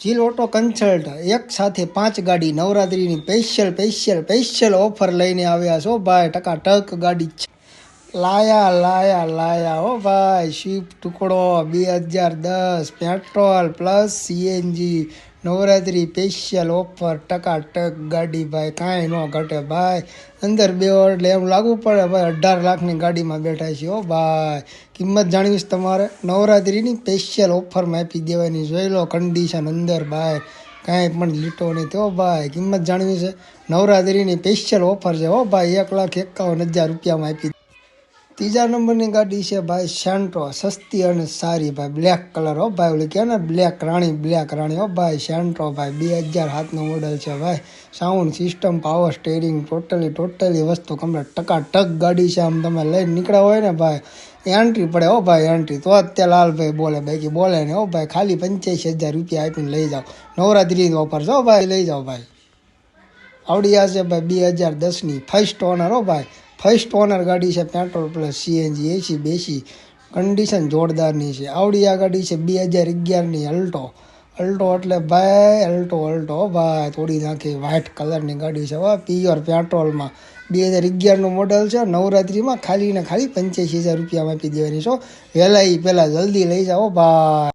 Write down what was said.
જીલ auto consult એક સાથે પાંચ ગાડી, નવરાત્રીની સ્પેશિયલ સ્પેશિયલ સ્પેશિયલ ઓફર લઈને આવ્યા છો. ભાઈ, ટકા ટક ગાડી છે. લાયા લાયા લાયા, હો ભાઈ શિફ્ટ ટુકડો, બે હજાર દસ petrol plus CNG Navratri special offer ટકા ટક ગાડી ભાઈ, કાંઈ ન ઘટે ભાઈ. અંદર બે એટલે એમ લાગવું પડે ભાઈ, અઢાર લાખની ગાડીમાં બેઠા છીએ હો ભાઈ. કિંમત જાણવીશ તમારે? નવરાત્રીની સ્પેશિયલ ઓફરમાં આપી દેવાની, જોઈ લો કન્ડિશન અંદર ભાઈ. કાંઈ પણ લીટો નહીં તો ભાઈ, કિંમત જાણવી છે? નવરાત્રીની સ્પેશિયલ ઓફર છે હો ભાઈ, એક લાખ એકાવન હજાર રૂપિયામાં આપી ત્રીજા નંબરની ગાડી છે ભાઈ સેન્ટ્રો, સસ્તી અને સારી ભાઈ. બ્લેક કલર હો ભાઈ, ઓલી કહે ને બ્લેક રાણી બ્લેક રાણી હો ભાઈ, સેન્ટ્રો ભાઈ. બે હજાર હાથનું મોડલ છે ભાઈ. Sound system power steering totally totally વસ્તુ કમ્પ્લેટ ટકા ટક ગાડી છે આમ તમે લઈને નીકળ્યા હોય ને ભાઈ. એન્ટ્રી પડે હો ભાઈ એન્ટ્રી તો જ ત્યાં લાલભાઈ બોલે, બાકી બોલે ને હો ભાઈ. ખાલી પંચ્યાસી હજાર રૂપિયા આપીને લઈ જાઓ. નવરાત્રી ઓફર છો ભાઈ, લઈ જાઓ ભાઈ. આવડી છે ભાઈ બે હજાર દસની. ફર્સ્ટ ઓનર હો ભાઈ. ફર્સ્ટ ઓનર ગાડી છે પેટ્રોલ પ્લસ સીએનજી, એસી, બેસી. કન્ડિશન જોરદારની છે. આવડી આ ગાડી છે બે હજાર અગિયારની અલ્ટો. અલ્ટો એટલે ભાઈ, અલ્ટો અલ્ટો. ભાઈ, થોડી નાખી વ્હાઇટ કલરની ગાડી છે હવે પ્યોર પેટ્રોલમાં. બે હજાર અગિયારનું મોડલ છે. નવરાત્રીમાં ખાલી ને ખાલી પંચ્યાસી હજાર રૂપિયામાં આપી દેવાની છો વહેલા એ પહેલાં જલ્દી લઈ જાઓ, ભાઈ.